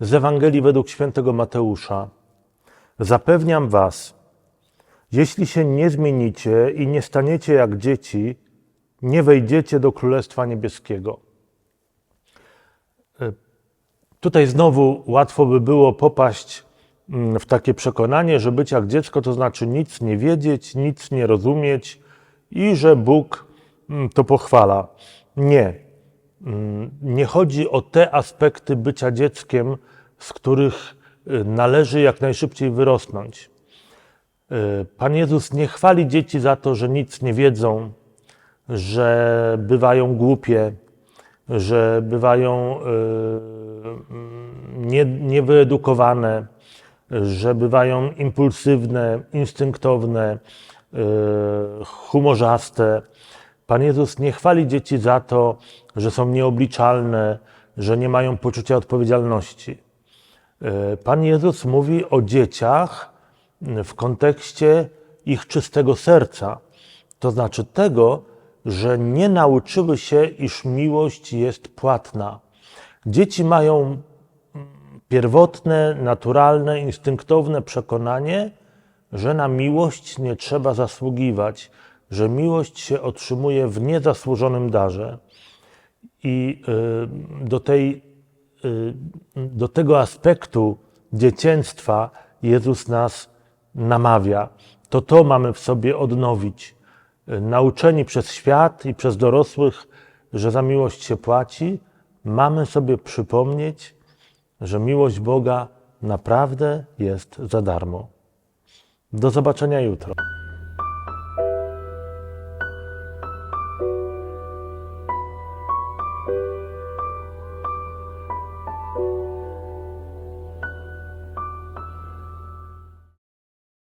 Z Ewangelii według świętego Mateusza. Zapewniam was, jeśli się nie zmienicie i nie staniecie jak dzieci, nie wejdziecie do Królestwa Niebieskiego. E, Tutaj znowu łatwo by było popaść mm, w takie przekonanie, że być jak dziecko to znaczy nic nie wiedzieć, nic nie rozumieć i że Bóg mm, to pochwala. Nie. Mm, Nie chodzi o te aspekty bycia dzieckiem, z których y, należy jak najszybciej wyrosnąć. Y, Pan Jezus nie chwali dzieci za to, że nic nie wiedzą, że bywają głupie, że bywają y, nie, niewyedukowane, że bywają impulsywne, instynktowne, humorzaste. Pan Jezus nie chwali dzieci za to, że są nieobliczalne, że nie mają poczucia odpowiedzialności. Y, Pan Jezus mówi o dzieciach w kontekście ich czystego serca, to znaczy tego, że nie nauczyły się, iż miłość jest płatna. Dzieci mają mm, pierwotne, naturalne, instynktowne przekonanie, że na miłość nie trzeba zasługiwać, że miłość się otrzymuje w niezasłużonym darze. I y, do, tej, do tego aspektu dziecięctwa Jezus nas namawia. To to mamy w sobie odnowić. Nauczeni przez świat i przez dorosłych, że za miłość się płaci, mamy sobie przypomnieć, że miłość Boga naprawdę jest za darmo. Do zobaczenia jutro.